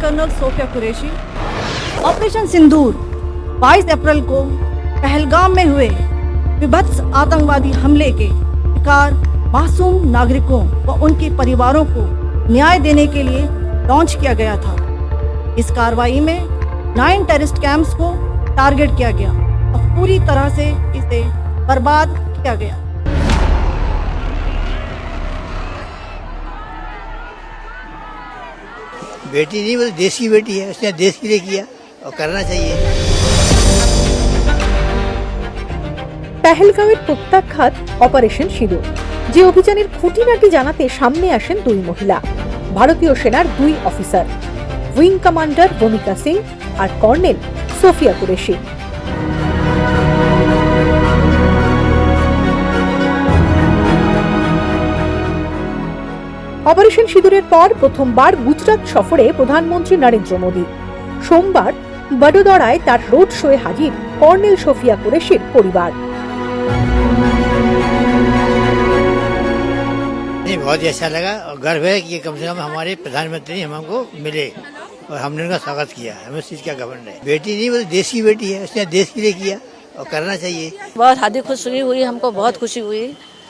Colonel Sofiya Qureshi. Operation Sindoor 22 अप्रैल को पहलगाम में हुए विभत्स आतंकवादी हमले के शिकार मासूम नागरिकों व उनके परिवारों को न्याय देने के लिए लॉन्च किया गया था। इस कार्रवाई में नाइन टेररिस्ट कैंप्स को टारगेट किया गया। और पूरी तरह से इसे बर्बाद किया गया। बेटी नहीं वो तो देश की बेटी है उसने देश के लिए किया और करना चाहिए পেহেলগাঁওয়ের প্রত্যাখ্যাত অপারেশন সিঁদুর যে অভিযানের খুঁটিনাটি জানাতে সামনে আসেন দুই মহিলা ভারতীয় সেনার দুই officer wing commander Bhumika Singh আর কর্নেল সোফিয়া কুরেশি অপারেশন সিঁদুরের পর প্রথমবার গুজরাট সফরে প্রধানমন্ত্রী নরেন্দ্র মোদী সোমবার বডোদরায় তার রোড শোয়ে হাজির কর্নেল সোফিয়া কুরেশির পরিবার नहीं बहुत ही अच्छा लगा और गर्व है कि कम से कम हमारे प्रधानमंत्री हमको मिले और हमने उनका स्वागत किया हमें उस चीज का घमंड है बेटी नहीं वो तो देश की बेटी है उसने देश के लिए किया और करना चाहिए बहुत हार्दिक खुशी हुई हमको बहुत खुशी हुई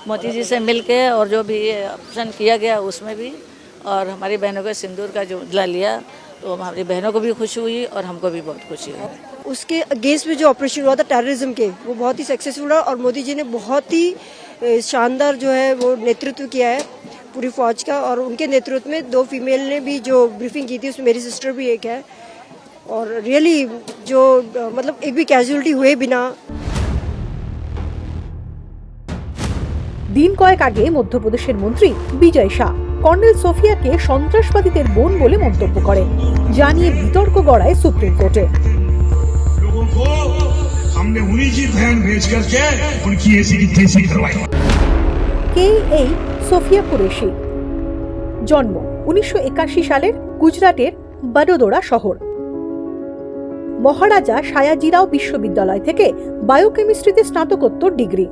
मोदी जी से मिलके और जो भी ऑप्शन किया गया उसमें भी और हमारी बहनों के सिंदूर का जो बदला लिया तो हमारी बहनों को भी खुशी हुई और हमको भी बहुत खुशी हुई। उसके अगेंस्ट में जो ऑपरेशन हुआ था टेररिज्म के, वो बहुत ही सक्सेसफुल रहा और मोदी जी ने बहुत ही शानदार जो है वो नेतृत्व किया है पूरी फौज का और उनके नेतृत्व में दो फीमेल ने भी जो ब्रीफिंग की थी, उसमें मेरी सिस्टर भी एक है और रियली जो मतलब एक भी कैजुअलिटी हुए बिना দিন কয়েক আগে মধ্যপ্রদেশের মন্ত্রী বিজয় শাহ কর্নেল সোফিয়াকে সন্ত্রাসবাদীদের বোন বলে মন্তব্য করেন জানিয়ে বিতর্ক গড়ায় সুপ্রিম কোর্টে लोगों को हमने उन्हीं की बहन भेज करके उनकी ऐसी की तैसी करवाई কে এই সোফিয়া কুরেশি জন্ম উনিশশো সালের গুজরাটের বডোদরা শহর মহারাজা সায়াজিরাও বিশ্ববিদ্যালয় থেকে বায়োকেমিস্ট্রিতে স্নাতকোত্তর ডিগ্রি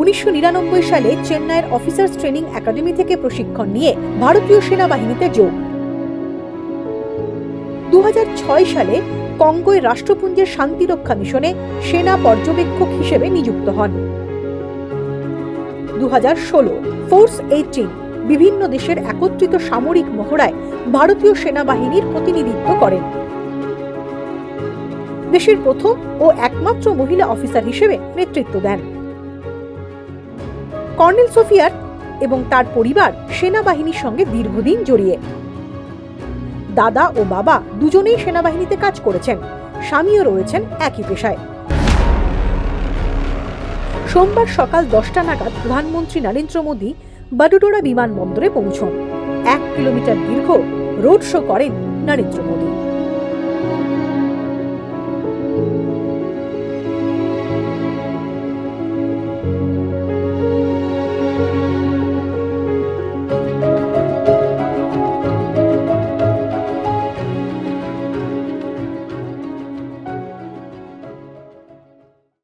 উনিশশো নিরানব্বই সালে চেন্নাইয়ের অফিসার্স ট্রেনিং একাডেমি থেকে প্রশিক্ষণ নিয়ে ভারতীয় সেনাবাহিনীতে যোগ। দু হাজার ছয় সালে কঙ্গোয় রাষ্ট্রপুঞ্জের শান্তিরক্ষা মিশনে সেনা পর্যবেক্ষক হিসেবে নিযুক্ত হন। দুহাজার ষোলো ফোর্স এইটিন বিভিন্ন দেশের একত্রিত সামরিক মহড়ায় ভারতীয় সেনাবাহিনীর প্রতিনিধিত্ব করেন। দেশের প্রথম ও একমাত্র মহিলা অফিসার হিসেবে নেতৃত্ব দেন। কর্নেল সোফিয়ার এবং তার পরিবার সেনাবাহিনীর সঙ্গে দীর্ঘদিন জড়িয়ে। দাদা ও বাবা দুজনেই সেনাবাহিনীতে কাজ করেছেন, স্বামীও রয়েছেন একই পেশায়। সোমবার সকাল দশটা নাগাদ প্রধানমন্ত্রী নরেন্দ্র মোদী বডোদরা বিমানবন্দরে পৌঁছন। এক কিলোমিটার দীর্ঘ রোড শো করেন নরেন্দ্র মোদী।